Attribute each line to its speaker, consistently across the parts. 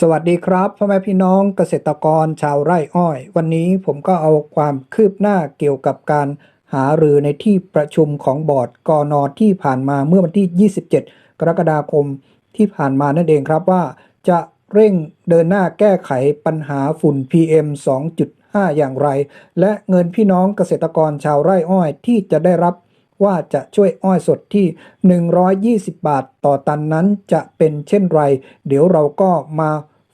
Speaker 1: สวัสดีครับพ่อแม่พี่น้องเกษตรกรชาวไร่อ้อย วันนี้ผมก็เอาความคืบหน้าเกี่ยวกับการหารือในที่ประชุมของบอร์ดกอนอที่ผ่านมาเมื่อวันที่ 27 กรกฎาคมที่ผ่านมานั่นเองครับว่า จะเร่งเดินหน้าแก้ไขปัญหาฝุ่น PM 2.5 อย่างไร และเงินพี่น้องเกษตรกรชาวไร่อ้อยที่จะได้รับ ว่าจะช่วยอ้อยสดที่ 120 บาทต่อตันนั้นจะเป็นเช่นไร เดี๋ยวเราก็มา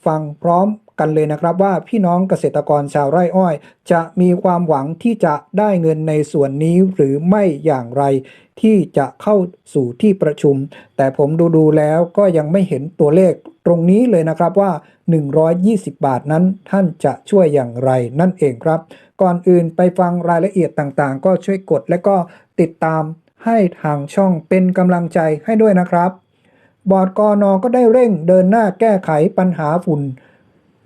Speaker 1: ฟังพร้อม กันเลยนะครับว่าพี่น้องเกษตรกรชาวไร่อ้อย จะมีความหวังที่จะได้เงินในส่วนนี้หรือไม่อย่างไร ที่จะเข้าสู่ที่ประชุม แต่ผมดูดูแล้วก็ยังไม่เห็นตัวเลขตรงนี้เลยนะครับว่า 120 บาทนั้นท่านจะช่วยอย่างไรนั่นเองครับ ก่อนอื่นไปฟังรายละเอียดต่างๆ ก็ช่วยกดและก็ติดตามให้ทางช่องเป็นกำลังใจให้ด้วยนะครับ บอร์ดกอนอก็ได้เร่งเดินหน้าแก้ไขปัญหาฝุ่น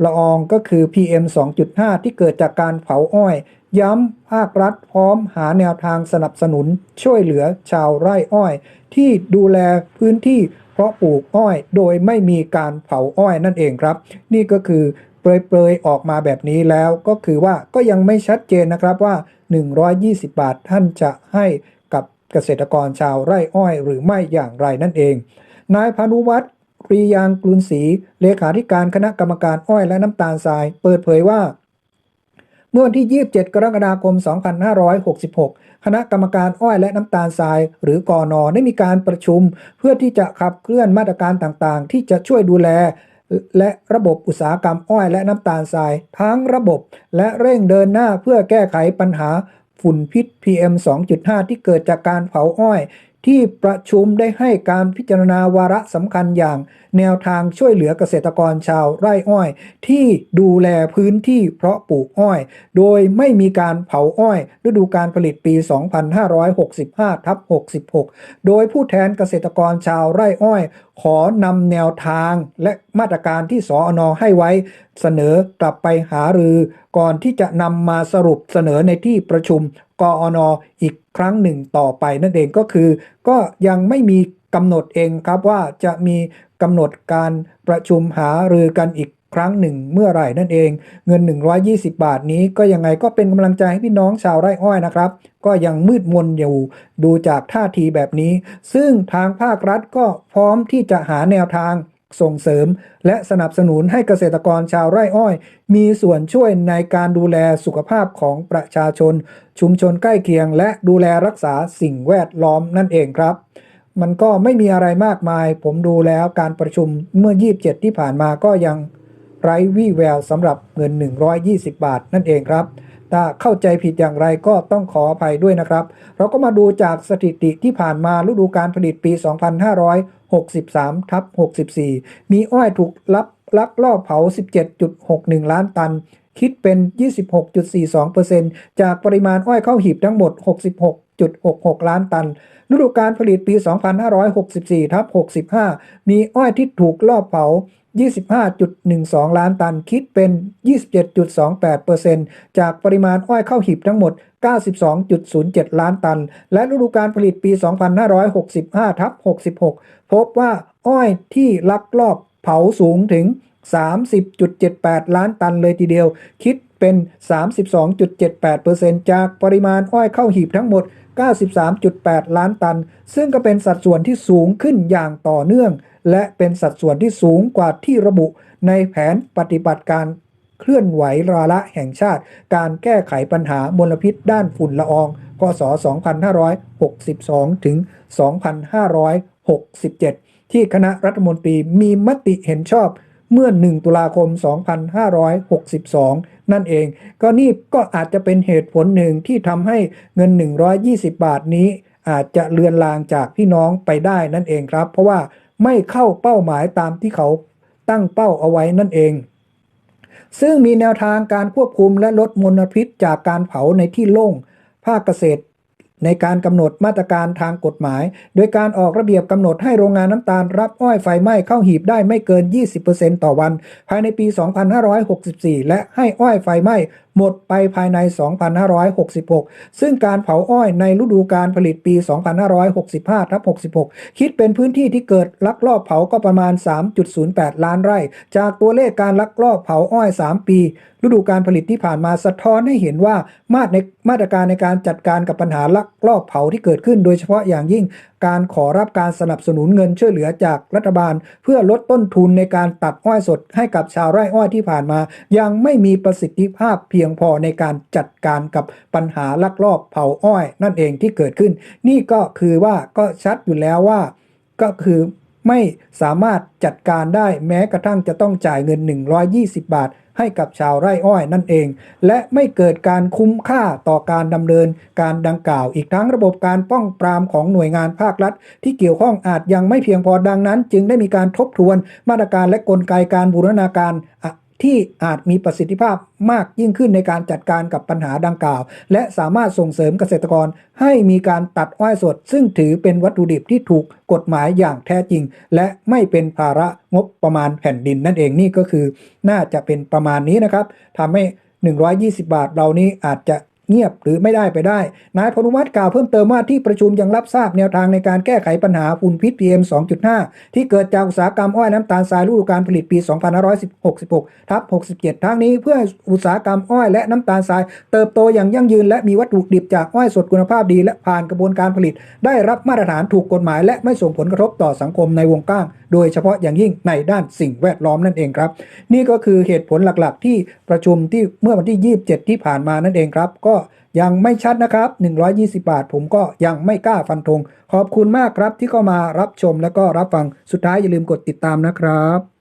Speaker 1: ละอองก็คือ PM 2.5 ที่เกิดจากการเผาอ้อย ย้ำภาครัฐพร้อมหาแนวทางสนับสนุน ช่วยเหลือชาวไร่อ้อย ที่ดูแลพื้นที่เพราะปลูกอ้อย โดยไม่มีการเผาอ้อยนั่นเองครับ นี่ก็คือเปรยๆออกมาแบบนี้แล้วก็คือว่าก็ยังไม่ชัดเจนนะครับว่า 120 บาทท่านจะให้กับเกษตรกรชาวไร่อ้อย หรือไม่อย่างไรนั่นเองนายพานุวัฒน ปรียางกลุนศรีเลขาธิการคณะกรรมการอ้อยและน้ำตาลทราย เปิดเผยว่า เมื่อวันที่ 27 กรกฎาคม 2566 คณะกรรมการอ้อยและน้ำตาลทราย หรือกอนอได้มีการประชุม เพื่อที่จะขับเคลื่อนมาตรการต่างๆ ที่จะช่วยดูแลและระบบอุตสาหกรรมอ้อยและน้ำตาลทราย ทั้งระบบและเร่งเดินหน้าเพื่อแก้ไขปัญหาฝุ่นพิษ PM 2.5 ที่เกิดจากการเผาอ้อย ที่ประชุมได้ให้การพิจารณาวาระสำคัญอย่าง แนวทางช่วยเหลือเกษตรกรชาวไร่อ้อย ที่ดูแลพื้นที่เพราะปลูกอ้อย โดยไม่มีการเผาอ้อย ฤดูการผลิตปี 2565ทับ66 โดยผู้แทนเกษตรกรชาวไร่อ้อย ขอนำแนวทางและมาตรการที่สออให้ไว้เสนอกลับไปหารือ ก่อนที่จะนำมาสรุปเสนอในที่ประชุม กอนอีกครั้งหนึ่งต่อไปนั่นเองก็คือ ก็ยังไม่มีกำหนดเองครับว่าจะมีกำหนดการประชุมหารือกันอีกครั้งหนึ่งเมื่อไหร่นั่นเอง เงิน 120 บาทนี้ก็ยังไงก็เป็นกำลังใจให้พี่น้องชาวไร่อ้อยนะครับ ก็ยังมืดมนอยู่ดูจากท่าทีแบบนี้ ซึ่งทางภาครัฐก็พร้อมที่จะหาแนวทาง ส่งเสริม และสนับสนุนให้เกษตรกรชาวไร่อ้อย มีส่วนช่วยในการดูแลสุขภาพของประชาชน ชุมชนใกล้เคียง และดูแลรักษาสิ่งแวดล้อมนั่นเองครับ มันก็ไม่มีอะไรมากมาย ผมดูแล้วการประชุมเมื่อ 27 ที่ผ่านมาก็ยังไร้วี่แววสำหรับเงิน 120 บาทนั่นเองครับ ถ้าเข้าใจผิดอย่างไรก็ต้องขออภัยด้วยนะครับ เราก็มาดูจากสถิติที่ผ่านมาฤดูการผลิตปี 2563ทับ64 มีอ้อยถูกลับลักลอบเผา 17.61 ล้านตัน คิดเป็น 26.42%จากปริมาณอ้อยเข้าหีบทั้งหมด 66 66.66 ล้านตัน ฤดูการผลิตปี 2564ทับ65 มีอ้อยที่ถูกลอบเผา 25.12 ล้านตัน คิดเป็น 27.28%จากปริมาณอ้อยเข้าหีบทั้งหมด 92.07 ล้านตัน และฤดูการผลิตปี 2565ทับ66 พบว่าอ้อยที่ลักลอบเผาสูงถึง 30.78 ล้านตันเลยทีเดียว คิดเป็น 32.78%จากปริมาณอ้อยเข้าหีบทั้งหมด 93.8 ล้านตัน ซึ่งก็เป็นสัดส่วนที่สูงขึ้นอย่างต่อเนื่อง และเป็นสัดส่วนที่สูงกว่าที่ระบุในแผนปฏิบัติการเคลื่อนไหวราละแห่งชาติ การแก้ไขปัญหามลพิษด้านฝุ่นละอองพศ2562 ถึง 2567 ที่คณะรัฐมนตรีมีมติเห็นชอบเมื่อ 1 ตุลาคม 2562 นั่นเอง ก็นี่ก็อาจจะเป็นเหตุผลหนึ่งที่ทำให้เงิน 120 บาทนี้ อาจจะเลือนลางจากพี่น้องไปได้นั่นเองครับ เพราะว่าไม่เข้าเป้าหมายตามที่เขาตั้งเป้าเอาไว้นั่นเอง ซึ่งมีแนวทางการควบคุมและลดมลพิษจากการเผาในที่โล่งภาคเกษตร ในการกำหนดมาตรการทางกฎหมาย โดยการออกระเบียบกำหนดให้โรงงานน้ำตาลรับอ้อยไฟไหม้เข้าหีบได้ไม่เกิน 20%ต่อวัน ภายในปี 2564 และให้อ้อยไฟไหม้ หมดไปภายใน 2566 ซึ่งการเผาอ้อยในฤดูการผลิตปี 2565ทับ66 คิดเป็นพื้นที่ที่เกิดลักลอบเผาก็ประมาณ 3.08 ล้านไร่ จากตัวเลขการลักลอบเผาอ้อย 3 ปี ฤดูการผลิตที่ผ่านมาสะท้อนให้เห็นว่ามาตรในมาตรการในการจัดการกับปัญหาลักลอบเผาที่เกิดขึ้น โดยเฉพาะอย่างยิ่งการขอรับการสนับสนุนเงินช่วยเหลือจากรัฐบาล เพื่อลดต้นทุนในการตัดอ้อยสดให้กับชาวไร่อ้อยที่ผ่านมา ยังไม่มีประสิทธิภาพเพียงพอในการจัดการกับปัญหาลักลอบเผาอ้อย นั่นเองที่เกิดขึ้น นี่ก็คือว่าก็ชัดอยู่แล้วว่า ก็คือไม่สามารถจัดการได้แม้กระทั่งจะต้องจ่ายเงิน 120 บาท ให้กับชาวไร่อ้อยนั่นเอง และไม่เกิดการคุ้มค่าต่อการดำเนินการดังกล่าว อีกทั้งระบบการป้องปรามของหน่วยงานภาครัฐ ที่เกี่ยวข้องอาจยังไม่เพียงพอดังนั้น จึงได้มีการทบทวนมาตรการและกลไกการบูรณาการ ที่อาจมีประสิทธิภาพมากยิ่งขึ้นในการจัดการกับปัญหาดังกล่าว และสามารถส่งเสริมเกษตรกรให้มีการตัดอ้อยสด ซึ่งถือเป็นวัตถุดิบที่ถูกกฎหมายอย่างแท้จริง และไม่เป็นภาระงบประมาณแผ่นดินนั่นเองนี่ก็คือ น่าจะเป็นประมาณนี้นะครับทำให้ 120 บาทเรานี้อาจจะ เงียบหรือไม่ได้ไปได้ นายพนุวัฒน์กล่าวเพิ่มเติมว่าที่ประชุมยังรับทราบแนวทางในการแก้ไขปัญหาฝุ่นพิษ PM 2.5 ที่เกิดจากอุตสาหกรรมอ้อยน้ำตาลทรายฤดูการผลิตปี 2566ทับ67 ทั้งนี้เพื่ออุตสาหกรรมอ้อยและน้ำตาลทราย เติบโตอย่างยั่งยืน และมีวัตถุดิบจากอ้อยสดคุณภาพดี และผ่านกระบวนการผลิต ได้รับมาตรฐานถูกกฎหมาย และไม่ส่งผลกระทบต่อสังคมในวงกว้าง โดยเฉพาะอย่างยิ่งในด้านสิ่งแวดล้อมนั่นเองครับ นี่ก็คือเหตุผลหลักๆ ที่ประชุมที่เมื่อวันที่ 27 ที่ผ่านมานั่นเองครับก็ ยังไม่ชัดนะครับ 120 บาท ผมก็ยังไม่กล้าฟันธง ขอบคุณมากครับที่เข้ามารับชมและก็รับฟัง สุดท้ายอย่าลืมกดติดตามนะครับ